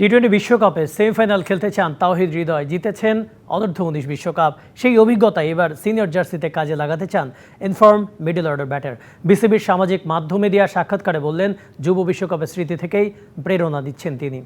T twenty বিশ্বকাপে semifinal খেলতে চান তাওহিদ হৃদয়। জিতেছেন অনূর্ধ্ব উনিশ বিশ্বকাপ। সেই অভিজ্ঞতা এবার সিনিয়র জার্সিতে কাজে লাগাতে চান ইনফর্ম মিডল অর্ডার ব্যাটার। বিসিবির সামাজিক মাধ্যমে দেওয়া সাক্ষাৎকারে বললেন, যুব বিশ্বকাপের স্মৃতি থেকেই প্রেরণা দিচ্ছেন তিনি।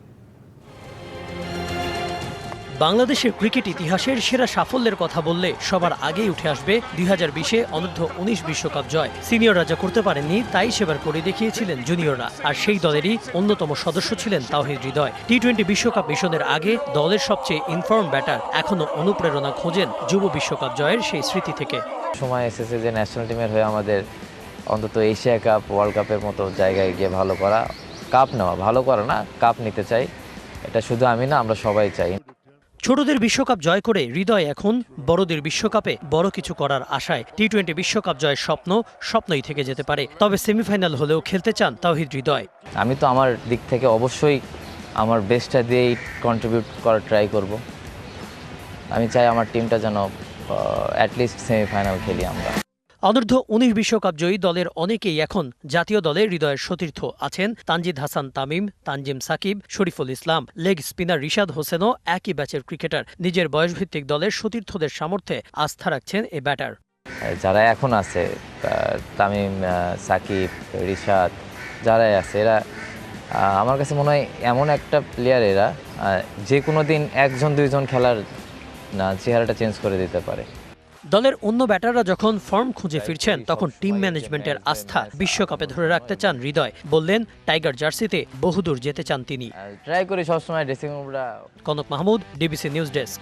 বাংলাদেশের ক্রিকেট ইতিহাসের সেরা সাফল্যের কথা বললে সবার আগেই উঠে আসবে দুই হাজার বিশে অনূর্ধ্ব উনিশ বিশ্বকাপ জয়। সিনিয়ররা যা করতে পারেননি, তাই সেবার করে দেখিয়েছিলেন জুনিয়ররা। আর সেই দলেরই অন্যতম সদস্য ছিলেন তাওহিদ হৃদয়। টি টোয়েন্টি বিশ্বকাপ মিশনের আগে দলের সবচেয়ে ইনফর্ম ব্যাটার এখনও অনুপ্রেরণা খোঁজেন যুব বিশ্বকাপ জয়ের সেই স্মৃতি থেকে। সময় এসেছে যে ন্যাশনাল টিমের হয়ে আমাদের অন্তত এশিয়া কাপ ওয়ার্ল্ড কাপের মতো জায়গায় গিয়ে ভালো করা। কাপ নেওয়া, ভালো করা না কাপ নিতে চাই। এটা শুধু আমি না, আমরা সবাই চাই। ছোটদের বিশ্বকাপ জয় করে হৃদয় এখন বড়দের বিশ্বকাপে বড় কিছু করার আশায়। টি টোয়েন্টি বিশ্বকাপ জয়ের স্বপ্ন স্বপ্নই থেকে যেতে পারে। তবে সেমিফাইনাল হলেও খেলতে চান তাওহিদ হৃদয়। আমি তো আমার দিক থেকে অবশ্যই আমার বেস্টটা দিয়েই কন্ট্রিবিউট করার ট্রাই করব। আমি চাই আমার টিমটা যেন অ্যাটলিস্ট সেমিফাইনাল খেলি আমরা। অনূর্ধ্ব উনিশ বিশ্বকাপ জয়ী দলের অনেকেই এখন জাতীয় দলে হৃদয়ের সতীর্থ আছেন তানজিদ হাসান তামিম, তানজিম সাকিব, শরীফুল ইসলাম। লেগ স্পিনার রিশাদ হোসেনও একই ব্যাচের ক্রিকেটার। নিজের বয়সভিত্তিক দলের সতীর্থদের সামর্থ্যে আস্থা রাখছেন এ ব্যাটার। যারা এখন আছে তামিম সাকিব, রিশাদ, যারাই আছে, এরা আমার কাছে মনে হয় এমন একটা প্লেয়ার এরা যে কোনো দিন একজন, দুইজন খেলার চেহারাটা চেঞ্জ করে দিতে পারে। দলের অন্য ব্যাটাররা যখন ফর্ম খুঁজে ফিরছেন তখন টিম ম্যানেজমেন্টের আস্থা বিশ্বকাপে ধরে রাখতে চান হৃদয় বললেন টাইগার জার্সিতে বহুদূর যেতে চান তিনি। ট্রাই করি সবসময় ড্রেসিং রুমটা Konok Mahmud DBC news desk.